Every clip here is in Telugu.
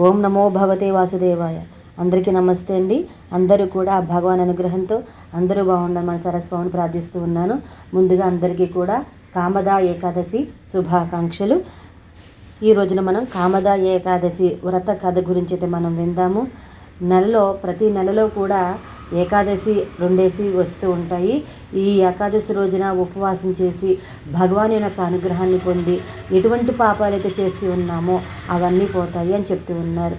ఓం నమో భగవతే వాసుదేవాయ. అందరికీ నమస్తే అండి. అందరూ కూడా భగవాన్ అనుగ్రహంతో అందరూ బాగుండాలి మన సరస్వామిని ప్రార్థిస్తూ ఉన్నాను. ముందుగా అందరికీ కూడా కామదా ఏకాదశి శుభాకాంక్షలు. ఈ రోజున మనం కామదా ఏకాదశి వ్రత కథ గురించి అయితే మనం విందాము. నెలలో ప్రతి నెలలో కూడా ఏకాదశి రెండేసి వస్తూ ఉంటాయి. ఈ ఏకాదశి రోజున ఉపవాసం చేసి భగవాన్ యొక్క అనుగ్రహాన్ని పొంది ఎటువంటి పాపాలైతే చేసి ఉన్నామో అవన్నీ పోతాయి అని చెప్తూ ఉన్నారు.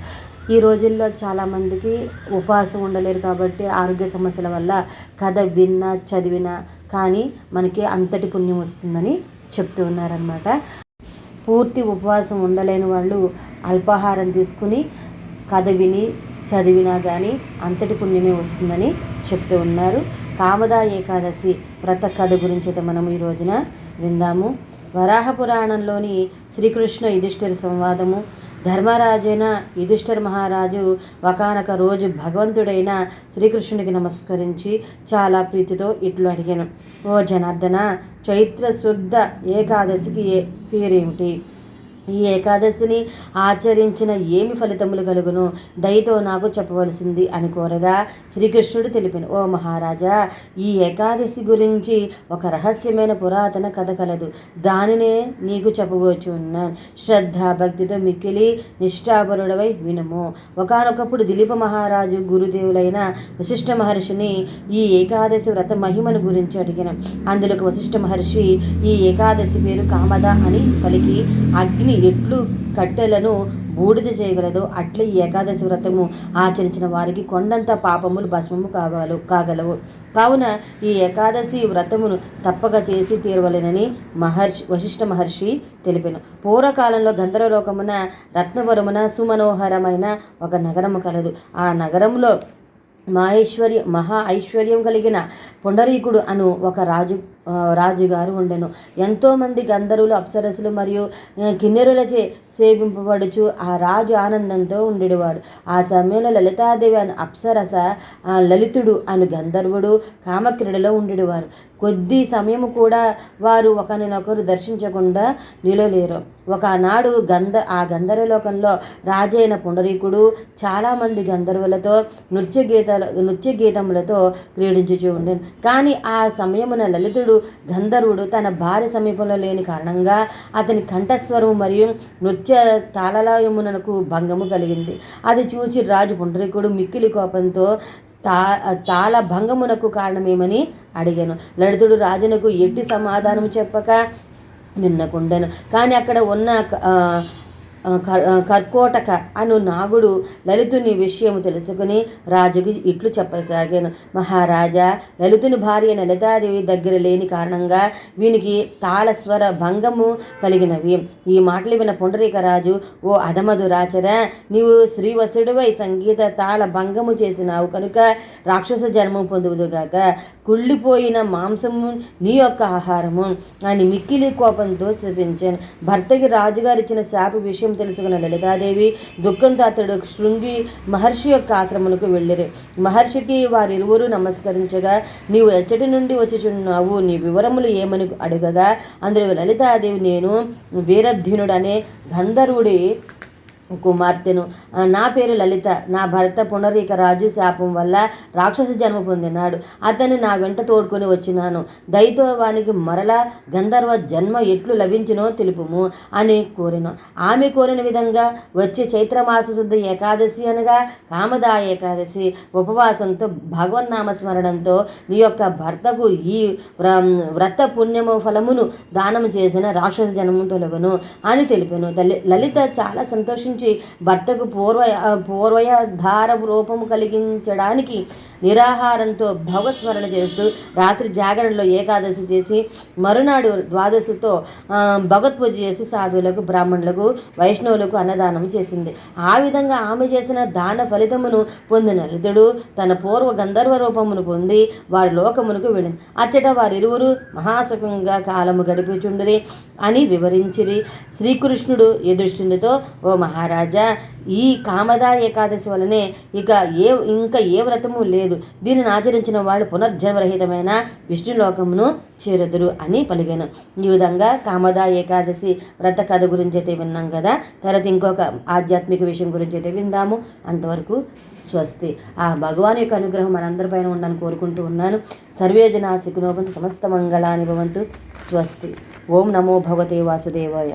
ఈ రోజుల్లో చాలామందికి ఉపవాసం ఉండలేరు కాబట్టి ఆరోగ్య సమస్యల వల్ల కథ విన్నా చదివినా కానీ మనకి అంతటి పుణ్యం వస్తుందని చెప్తూ ఉన్నారనమాట పూర్తి ఉపవాసం ఉండలేని వాళ్ళు అల్పాహారం తీసుకుని కథ విని చదివినా కానీ అంతటి పుణ్యమే వస్తుందని చెప్తూ ఉన్నారు. కామదా ఏకాదశి వ్రత కథ గురించి అయితే మనం ఈ రోజున విందాము. వరాహ పురాణంలోని శ్రీకృష్ణ యుధిష్ఠిర సంవాదము. ధర్మరాజైన యుధిష్ఠర్ మహారాజు ఒకనొక రోజు భగవంతుడైన శ్రీకృష్ణుడికి నమస్కరించి చాలా ప్రీతితో ఇట్లు అడిగాను. ఓ జనార్దన చైత్ర శుద్ధ ఏకాదశికి ఏ పేరేమిటి? ఈ ఏకాదశిని ఆచరించిన ఏమి ఫలితములు కలుగును? దయతో నాకు చెప్పవలసింది అని కోరగా శ్రీకృష్ణుడు తెలిపిన ఓ మహారాజా ఈ ఏకాదశి గురించి ఒక రహస్యమైన పురాతన కథ కలదు. దానినే నీకు చెప్పబోచున్నాను. శ్రద్ధ భక్తితో మిక్కిలి నిష్ఠాపరుడవై వినము. ఒకనొకప్పుడు దిలీప మహారాజు గురుదేవులైన వశిష్ఠ మహర్షిని ఈ ఏకాదశి వ్రత మహిమను గురించి అడిగిన. అందులో వశిష్ఠ మహర్షి ఈ ఏకాదశి పేరు కామద? అని పలికి అగ్ని ఎట్లు కట్టెలను బూడిద చేయగలదో అట్లే ఈ ఏకాదశి వ్రతము ఆచరించిన వారికి కొండంత పాపములు భస్మము కావాలో కాగలవు. కావున ఈ ఏకాదశి వ్రతమును తప్పక చేసి తీరవలెనని మహర్షి వశిష్ఠ మహర్షి తెలిపాను. పూర్వకాలంలో గంధర్వలోకమున రత్నవరమున సుమనోహరమైన ఒక నగరము కలదు. ఆ నగరంలో మహేశ్వర్య మహా ఐశ్వర్యం కలిగిన పుండరీకుడు అను ఒక రాజు రాజుగారు ఉండెను. ఎంతోమంది గంధర్వులు అప్సరసులు మరియు కిన్నెరులచే సేవింపబడుచు ఆ రాజు ఆనందంతో ఉండేవాడు ఆ సమయంలో లలితాదేవి అని అప్సరస లలితుడు అని గంధర్వుడు కామక్రీడలో ఉండేవారు కొద్ది సమయం కూడా వారు ఒకరినొకరు దర్శించకుండా నిలలేరు. ఒకనాడు గంధ ఆ గంధర్వలోకంలో రాజైన పుండరీకుడు చాలామంది గంధర్వులతో నృత్య గీతాల నృత్య గీతములతో క్రీడించుచూ ఉండేను కానీ ఆ సమయమున లలితుడు గంధర్వుడు తన భార్య సమీపంలో లేని కారణంగా అతని కంఠస్వరం మరియు నృత్య తాళలయమునకు భంగము కలిగింది. అది చూచి రాజు పుండరీకుడు మిక్కిలి కోపంతో తా తాళ భంగమునకు కారణమేమని అడిగాను. లలితుడు రాజునకు ఎట్టి సమాధానం చెప్పక విన్నకుండాను. కానీ అక్కడ ఉన్న కర్కోటక అను నాగుడు లలితుని విషయం తెలుసుకుని రాజుకి ఇట్లు చెప్పసాగాను. మహారాజా లలితుని భార్య లలితాదేవి దగ్గర లేని కారణంగా వీనికి తాళస్వర భంగము కలిగినవి. ఈ మాటలు విన పుండరీక రాజు ఓ అధమధురాచర నీవు శ్రీవసుడివై సంగీత తాళ భంగము చేసినావు కనుక రాక్షస జన్మం పొందువుదుగాక కుళ్ళిపోయిన మాంసము నీ యొక్క ఆహారము. అని మిక్కిలి కోపంతో చూపించాను. భర్తకి రాజుగారు ఇచ్చిన శాప విషయం తెలుసుకున్న లలితాదేవి దుఃఖంతో అతడు శృంగి మహర్షి యొక్క ఆశ్రమములకు వెళ్ళిరి. మహర్షికి వారిరువురు నమస్కరించగా నీవు ఎచ్చటి నుండి వచ్చుచున్నావు నీ వివరములు ఏమని అడగగా? అందులో లలితాదేవి నేను వీరధ్యునుడనే గంధర్వుడి కుమార్తెను. నా పేరు లలిత. నా భర్త పునరీక రాజు శాపం వల్ల రాక్షస జన్మ పొందినాడు. అతన్ని నా వెంట తోడుకొని వచ్చినాను. దయతో వానికి మరల గంధర్వ జన్మ ఎట్లు లభించినో తెలుపుము అని కోరిను. ఆమె కోరిన విధంగా వచ్చే చైత్రమాస శుద్ధ ఏకాదశి అనగా కామదా ఏకాదశి. ఉపవాసంతో భగవన్నామ స్మరణంతో నీ యొక్క భర్తకు ఈ వ్రత పుణ్యము ఫలమును దానం చేసిన రాక్షస జన్మం తొలగను అని తెలిపాను. లలిత చాలా సంతోషించి భర్తకు పూర్వ పూర్వయధార రూపము కలిగించడానికి నిరాహారంతో భగవత్స్మరణ చేస్తూ రాత్రి జాగరణలో ఏకాదశి చేసి మరునాడు ద్వాదశితో భగవత్ పూజ చేసి సాధువులకు బ్రాహ్మణులకు వైష్ణవులకు అన్నదానం చేసింది. ఆ విధంగా ఆమె చేసిన దాన ఫలితమును పొందిన రుతుడు తన పూర్వ గంధర్వ రూపమును పొంది వారి లోకమునకు వెళ్ళింది. అచ్చట వారిరువురు మహాసుఖంగా కాలము గడిపిచుండరి అని వివరించిరి. శ్రీకృష్ణుడు ఎదుష్టునితో ఓ మహా మహారాజా ఈ కామదా ఏకాదశి వలనే ఇక ఏ ఇంకా ఏ వ్రతము లేదు. దీనిని ఆచరించిన వాళ్ళు పునర్జన్మరహితమైన విష్ణులోకమును చేరుదురు అని పలిగాను ఈ విధంగా కామదా ఏకాదశి వ్రత కథ గురించి అయితే విన్నాం కదా. తర్వాత ఇంకొక ఆధ్యాత్మిక విషయం గురించి అయితే విందాము. అంతవరకు స్వస్తి. ఆ భగవాన్ యొక్క అనుగ్రహం మనందరిపైన ఉండాలని కోరుకుంటూ ఉన్నాను. సర్వే జనా సమస్త మంగళాని భవంతు. స్వస్తి. ఓం నమో భగవతే వాసుదేవాయ.